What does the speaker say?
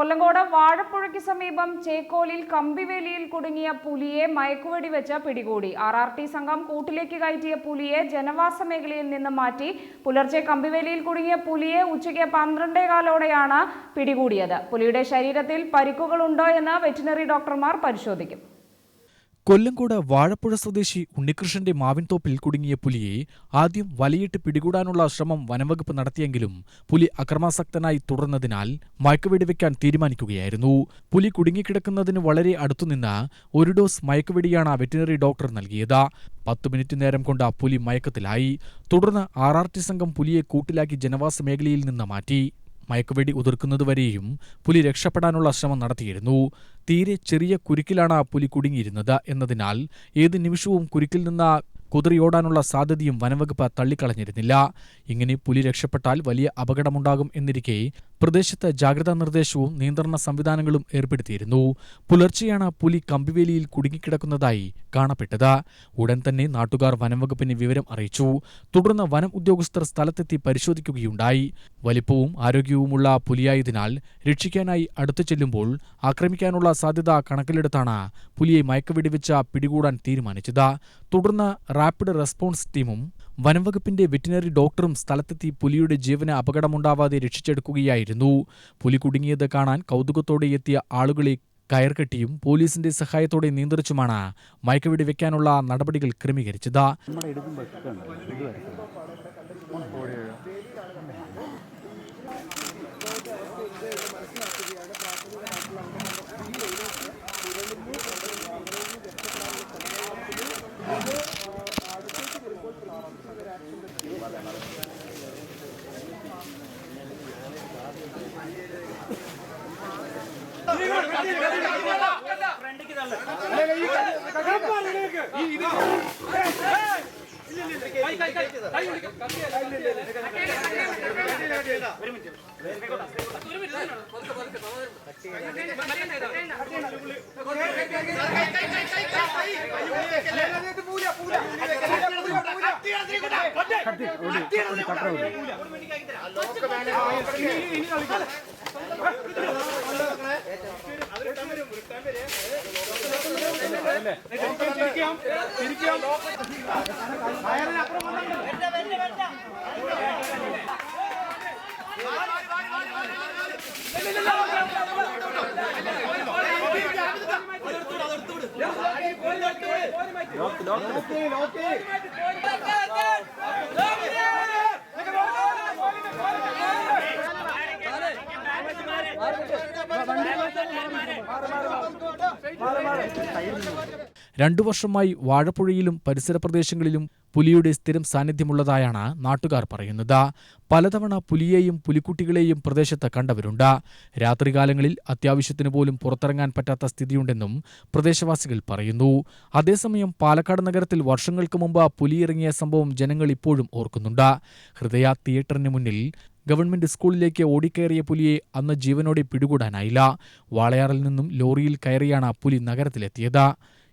കൊല്ലങ്കോട് വാഴപ്പുഴയ്ക്ക് സമീപം ചേക്കോലിൽ കമ്പിവേലിയിൽ കുടുങ്ങിയ പുലിയെ മയക്കുവെടി വെച്ച് പിടികൂടി. ആർ ആർ ടി സംഘം കൂട്ടിലേക്ക് കയറ്റിയ പുലിയെ ജനവാസ മേഖലയിൽ നിന്ന് മാറ്റി പുലർച്ചെ കമ്പിവേലിയിൽ കുടുങ്ങിയ പുലിയെ ഉച്ചയ്ക്ക് പന്ത്രണ്ടേകാലോടെയാണ് പിടികൂടിയത്. പുലിയുടെ ശരീരത്തിൽ പരിക്കുകളുണ്ടോ എന്ന് വെറ്റിനറി ഡോക്ടർമാർ പരിശോധിക്കും. കൊല്ലങ്കോട് വാഴപ്പുഴ സ്വദേശി ഉണ്ണികൃഷ്ണന്റെ മാവിൻതോപ്പിൽ കുടുങ്ങിയ പുലിയെ ആദ്യം വലയിട്ട് പിടികൂടാനുള്ള ശ്രമം വനംവകുപ്പ് നടത്തിയെങ്കിലും പുലി അക്രമാസക്തനായി തുടർന്നതിനാൽ മയക്കുവെടി വെക്കാൻ തീരുമാനിക്കുകയായിരുന്നു. പുലി കുടുങ്ങിക്കിടക്കുന്നതിന് വളരെ അടുത്തുനിന്ന് ഒരു ഡോസ് മയക്കുവെടിയാണ് വെറ്റിനറി ഡോക്ടർ നൽകിയത്. പത്തു മിനിറ്റ് നേരം കൊണ്ട് പുലി മയക്കത്തിലായി. തുടർന്ന് ആർ സംഘം പുലിയെ കൂട്ടിലാക്കി ജനവാസ മേഖലയിൽ നിന്ന് മാറ്റി. മയക്കുവെടി ഉതിർക്കുന്നതുവരെയും പുലി രക്ഷപ്പെടാനുള്ള ശ്രമം നടത്തിയിരുന്നു. തീരെ ചെറിയ കുരുക്കിലാണ് പുലി കുടുങ്ങിയിരുന്നത് എന്നതിനാൽ ഏത് നിമിഷവും കുരുക്കിൽ നിന്ന് കുതിറിയോടാനുള്ള സാധ്യതയും വനംവകുപ്പ് തള്ളിക്കളഞ്ഞിരുന്നില്ല. ഇങ്ങനെ പുലി രക്ഷപ്പെട്ടാൽ വലിയ അപകടമുണ്ടാകും എന്നിരിക്കെ പ്രദേശത്ത് ജാഗ്രതാ നിർദ്ദേശവും നിയന്ത്രണ സംവിധാനങ്ങളും ഏർപ്പെടുത്തിയിരുന്നു. പുലർച്ചെയാണ് പുലി കമ്പിവേലിയിൽ കുടുങ്ങിക്കിടക്കുന്നതായി കാണപ്പെട്ടത്. ഉടൻ തന്നെ നാട്ടുകാർ വനംവകുപ്പിന് വിവരം അറിയിച്ചു. തുടർന്ന് വനം ഉദ്യോഗസ്ഥർ സ്ഥലത്തെത്തി പരിശോധിക്കുകയുണ്ടായി. വലിപ്പവും ആരോഗ്യവുമുള്ള പുലിയായതിനാൽ രക്ഷിക്കാനായി അടുത്തു ചെല്ലുമ്പോൾ ആക്രമിക്കാനുള്ള സാധ്യത കണക്കിലെടുത്താണ് പുലിയെ മയക്കുവെടിവെച്ച പിടികൂടാൻ തീരുമാനിച്ചത്. തുടർന്ന് റാപ്പിഡ് റെസ്പോൺസ് ടീമും വനംവകുപ്പിന്റെ വെറ്റിനറി ഡോക്ടറും സ്ഥലത്തെത്തി പുലിയുടെ ജീവന് അപകടമുണ്ടാവാതെ രക്ഷിച്ചെടുക്കുകയായിരുന്നു. പുലി കുടുങ്ങിയത് കാണാൻ കൗതുകത്തോടെ എത്തിയ ആളുകളെ കയർകെട്ടിയും പോലീസിന്റെ സഹായത്തോടെ നിയന്ത്രിച്ചുമാണ് മയക്കുവെടി വെക്കാനുള്ള നടപടികൾ ക്രമീകരിച്ചത്. നമ്മുടെ എടുക്കുമ്പോൾ ഒക്കെ મારે મારે രണ്ടു വർഷമായി വാഴപ്പുഴയിലും പരിസര പ്രദേശങ്ങളിലും പുലിയുടെ സ്ഥിരം സാന്നിധ്യമുള്ളതായാണ് നാട്ടുകാർ പറയുന്നത്. പലതവണ പുലിയെയും പുലിക്കുട്ടികളെയും പ്രദേശത്ത് കണ്ടവരുണ്ട്. രാത്രികാലങ്ങളിൽ അത്യാവശ്യത്തിന് പോലും പുറത്തിറങ്ങാൻ പറ്റാത്ത സ്ഥിതിയുണ്ടെന്നും പ്രദേശവാസികൾ പറയുന്നു. അതേസമയം പാലക്കാട് നഗരത്തിൽ വർഷങ്ങൾക്ക് മുമ്പ് പുലിയിറങ്ങിയ സംഭവം ജനങ്ങൾ ഇപ്പോഴും ഓർക്കുന്നുണ്ട്. ഹൃദയ തിയേറ്ററിന് മുന്നിൽ ഗവൺമെന്റ് സ്കൂളിലേക്ക് ഓടിക്കയറിയ പുലിയെ അന്ന് ജീവനോടെ പിടികൂടാനായില്ല. വാളയാറിൽ നിന്നും ലോറിയിൽ കയറിയാണ് പുലി നഗരത്തിലെത്തിയത്.